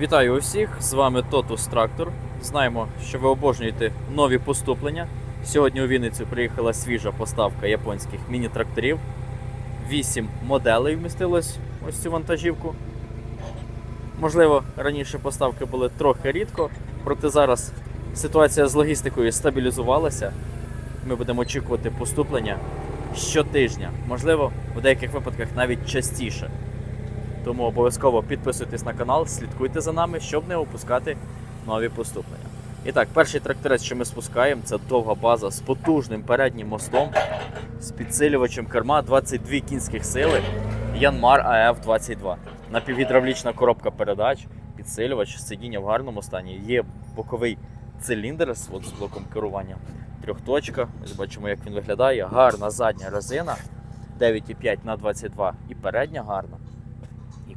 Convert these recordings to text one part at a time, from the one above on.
Вітаю усіх! З вами Тотус Трактор. Знаємо, що ви обожнюєте нові поступлення. Сьогодні у Вінницю приїхала свіжа поставка японських міні-тракторів. Вісім моделей вмістилось ось цю вантажівку. Можливо, раніше поставки були трохи рідко, проте зараз ситуація з логістикою стабілізувалася. Ми будемо очікувати поступлення щотижня, можливо, в деяких випадках навіть частіше. Тому обов'язково підписуйтесь на канал, слідкуйте за нами, щоб не опускати нові поступлення. І так, перший тракторець, що ми спускаємо, це довга база з потужним переднім мостом, з підсилювачем керма 22 кінських сили Янмар АФ-22. Напівгідравлічна коробка передач, підсилювач, сидіння в гарному стані. Є боковий циліндр з, от, з блоком керування. Трьохточка. Ось бачимо, як він виглядає. Гарна задня резина 9,5 на 22 і передня гарна.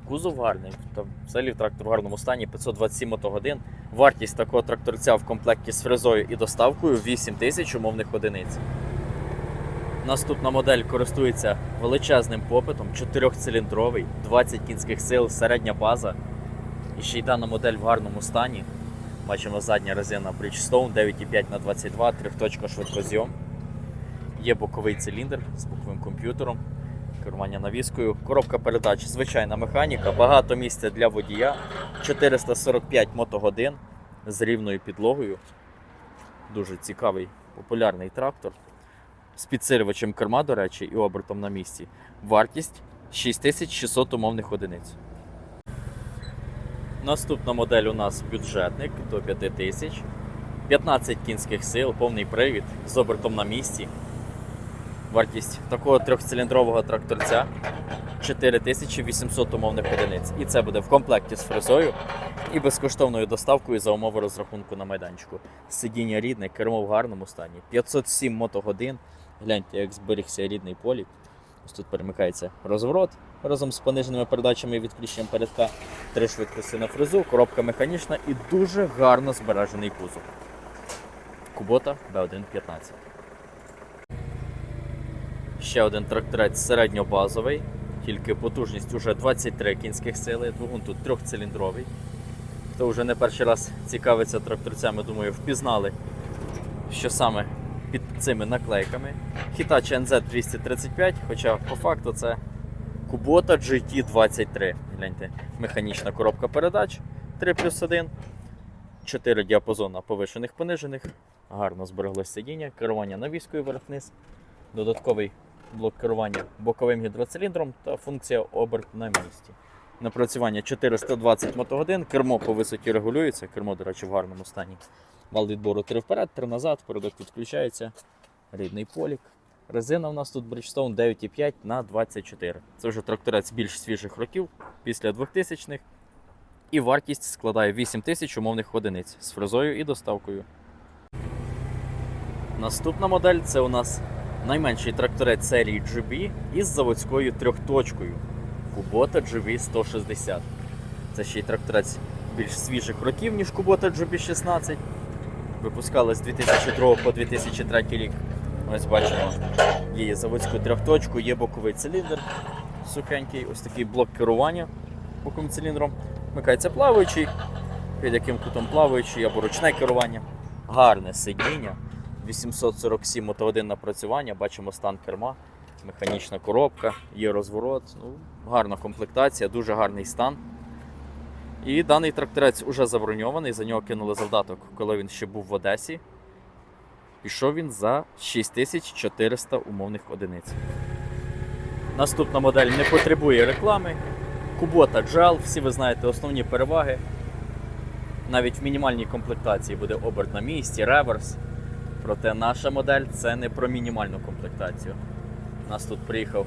Кузов гарний, там взагалі трактор в гарному стані 527 мотогодин. Вартість такого тракторця в комплекті з фрезою і доставкою 8 тисяч умовних одиниць. Наступна модель користується величезним попитом, 4-циліндровий, 20 кінських сил, середня база. І ще й дана модель в гарному стані. Бачимо задня резина Bridgestone 9,5 на 22, трьохточка швидкозйом. Є боковий циліндр з боковим комп'ютером керування навіскою, коробка передач, звичайна механіка, багато місця для водія, 445 мотогодин з рівною підлогою. Дуже цікавий, популярний трактор. З підсилювачем керма, до речі, і обертом на місці. Вартість 6600 умовних одиниць. Наступна модель у нас бюджетник до 5000. 15 кінських сил, повний привід з обертом на місці. Вартість такого трьохциліндрового тракторця 4800 умовних одиниць. І це буде в комплекті з фрезою і безкоштовною доставкою за умови розрахунку на майданчику. Сидіння рідне, кермо в гарному стані. 507 мотогодин. Гляньте, як зберігся рідний полік. Ось тут перемикається розворот разом з пониженими передачами і відключенням передка. Три швидкості на фрезу, коробка механічна і дуже гарно збережений кузов. Кубота B115. Ще один тракторець середньобазовий, тільки потужність уже 23 кінських сили, двигун тут трьохциліндровий. Хто вже не перший раз цікавиться тракторцями, думаю, впізнали, що саме під цими наклейками. Hitachi NZ235, хоча по факту це Kubota GT23. Гляньте, механічна коробка передач 3 плюс 1, 4 діапазона повишених понижених, гарно збереглось сидіння, керування навіскою вверх-вниз, додатковий блок керування боковим гідроциліндром та функція оберт на місці. Напрацювання 420 мотогодин, кермо по висоті регулюється, кермо, до речі, в гарному стані. Вал відбору 3 вперед, 3 назад, передок відключається. Рідний полік. Резина у нас тут Bridgestone 9,5 на 24. Це вже тракторець більш свіжих років після 2000-х. І вартість складає 8 тисяч умовних одиниць з фрезою і доставкою. Наступна модель це у нас найменший тракторець серії GB із заводською трьохточкою Kubota GB 160. Це ще й тракторець більш свіжих років, ніж Kubota GB 16. Випускали з 2002 по 2003 рік. Ось бачимо, є заводську трьохточку, є боковий циліндр сухенький, ось такий блок керування боковим циліндром. Вмикається плаваючий, під яким кутом плаваючий або ручне керування. Гарне сидіння. 847 мотогодин напрацювання, бачимо стан керма, механічна коробка, є розворот. Ну, гарна комплектація, дуже гарний стан. І даний тракторець уже заброньований, за нього кинули завдаток, коли він ще був в Одесі. Пішов він за 6400 умовних одиниць. Наступна модель не потребує реклами. Кубота Джал, всі ви знаєте основні переваги. Навіть в мінімальній комплектації буде оберт на місці, реверс. Проте наша модель це не про мінімальну комплектацію. У нас тут приїхав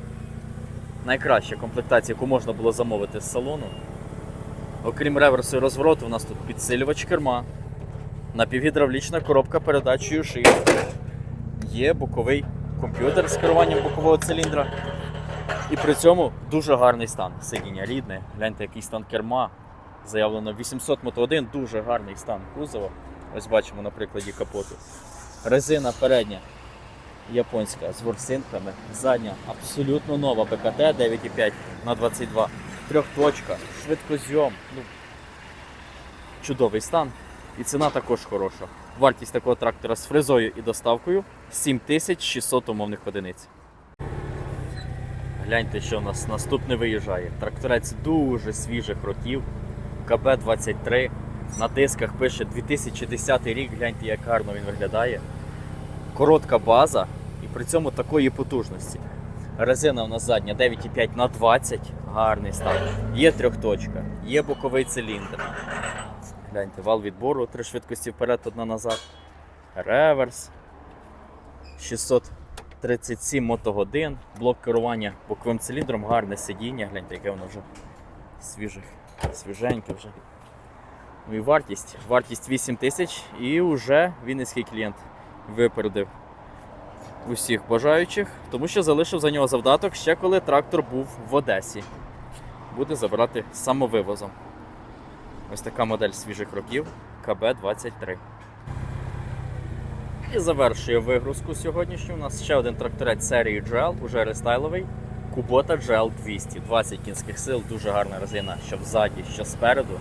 найкраща комплектація, яку можна було замовити з салону. Окрім реверсу і розвороту, у нас тут підсилювач керма, напівгідравлічна коробка передач USHIFT, є боковий комп'ютер з керуванням бокового циліндра. І при цьому дуже гарний стан. Сидіння рідне, гляньте, який стан керма. Заявлено 800 мотогодин, дуже гарний стан кузова. Ось бачимо на прикладі капоту. Резина передня японська з ворсинками, задня абсолютно нова БКТ 9,5 на 22 трьохточка, швидкозйом. Ну, чудовий стан. І ціна також хороша. Вартість такого трактора з фрезою і доставкою 7600 умовних одиниць. Гляньте, що у нас наступне виїжджає. Тракторець дуже свіжих років. КБ-23. На дисках пише 2010 рік. Гляньте, як гарно він виглядає. Коротка база і при цьому такої потужності. Резина у нас задня 9,5 на 20. Гарний стан. Є трьохточка, є боковий циліндр. Гляньте, вал відбору, три швидкості вперед, одна назад. Реверс. 637 мотогодин, блок керування боковим циліндром, гарне сидіння, гляньте, яке воно вже свіже, свіженьке вже. Ну і вартість. Вартість 8 тисяч і вже вінницький клієнт випередив усіх бажаючих, тому що залишив за нього завдаток ще коли трактор був в Одесі. Буде забирати самовивозом. Ось така модель свіжих років КБ-23. І завершує вигрузку сьогоднішню. У нас ще один тракторець серії GL, уже рестайловий. Kubota GL 200. 20 кінських сил, дуже гарна резина, що ззаді, що спереду.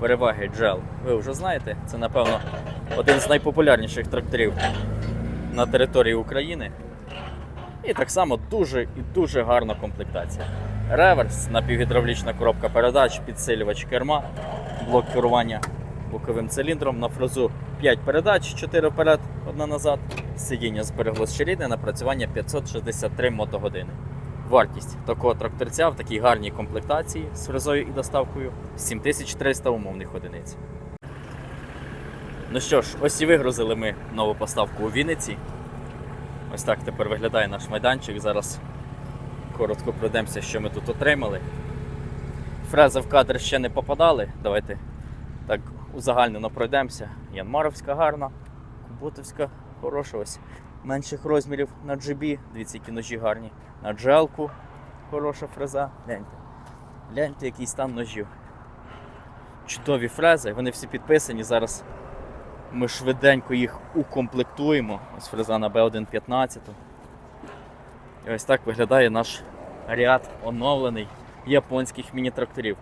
Переваги GL ви вже знаєте. Це, напевно, один з найпопулярніших тракторів на території України. І так само дуже і дуже гарна комплектація. Реверс, напівгідравлічна коробка передач, підсилювач керма, блок керування боковим циліндром, на фрезу 5 передач, 4 вперед, 1 назад. Сидіння зберегло рідне, напрацювання 563 мотогодини. Вартість такого тракторця в такій гарній комплектації з фрезою і доставкою 7300 умовних одиниць. Ну що ж, ось і вигрузили ми нову поставку у Вінниці. Ось так тепер виглядає наш майданчик. Зараз коротко пройдемося, що ми тут отримали. Фрези в кадр ще не попадали. Давайте так узагальнено пройдемося. Янмаровська гарна, Куботовська хороша ось. Менших розмірів на GB. Дивіться, які ножі гарні. На джелку хороша фреза. Гляньте. Гляньте, який стан ножів. Чудові фрези, вони всі підписані. Зараз ми швиденько їх укомплектуємо. Ось фреза на B1.15. І ось так виглядає наш ряд оновлений японських міні-тракторів.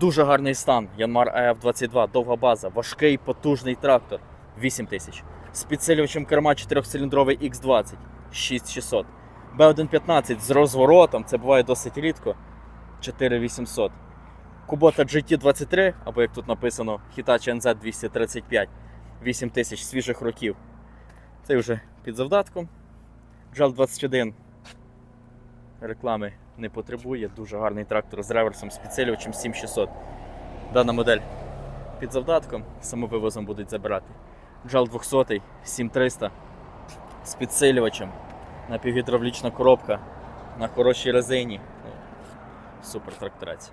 Дуже гарний стан. Yanmar AF22, довга база, важкий, потужний трактор 8 тисяч. З підсилювачем керма 4-циліндровий X20 6600. B115 з розворотом, це буває досить рідко 4800. Kubota GT23, або як тут написано Hitachi NZ235 8 тисяч свіжих років. Це вже під завдатком. JAL 21 реклами не потребує. Дуже гарний трактор з реверсом, з підсилювачем 7600. Дана модель під завдатком, самовивозом будуть забирати. JAL 200 7300 з підсилювачем, напівгідравлічна коробка на хорошій резині. Супер тракторець.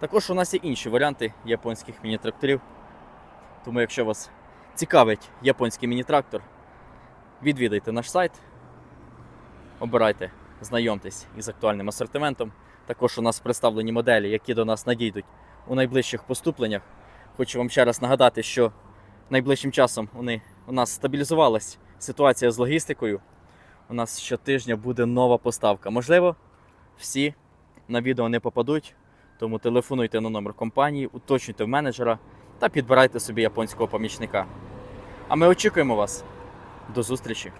Також у нас є інші варіанти японських міні-тракторів. Тому, якщо вас цікавить японський міні-трактор, відвідайте наш сайт, обирайте, знайомтесь із актуальним асортиментом. Також у нас представлені моделі, які до нас надійдуть у найближчих поступленнях. Хочу вам ще раз нагадати, що найближчим часом вони, у нас стабілізувалась ситуація з логістикою. У нас щотижня буде нова поставка. Можливо, всі на відео не попадуть. Тому телефонуйте на номер компанії, уточнюйте в менеджера та підбирайте собі японського помічника. А ми очікуємо вас. До зустрічі!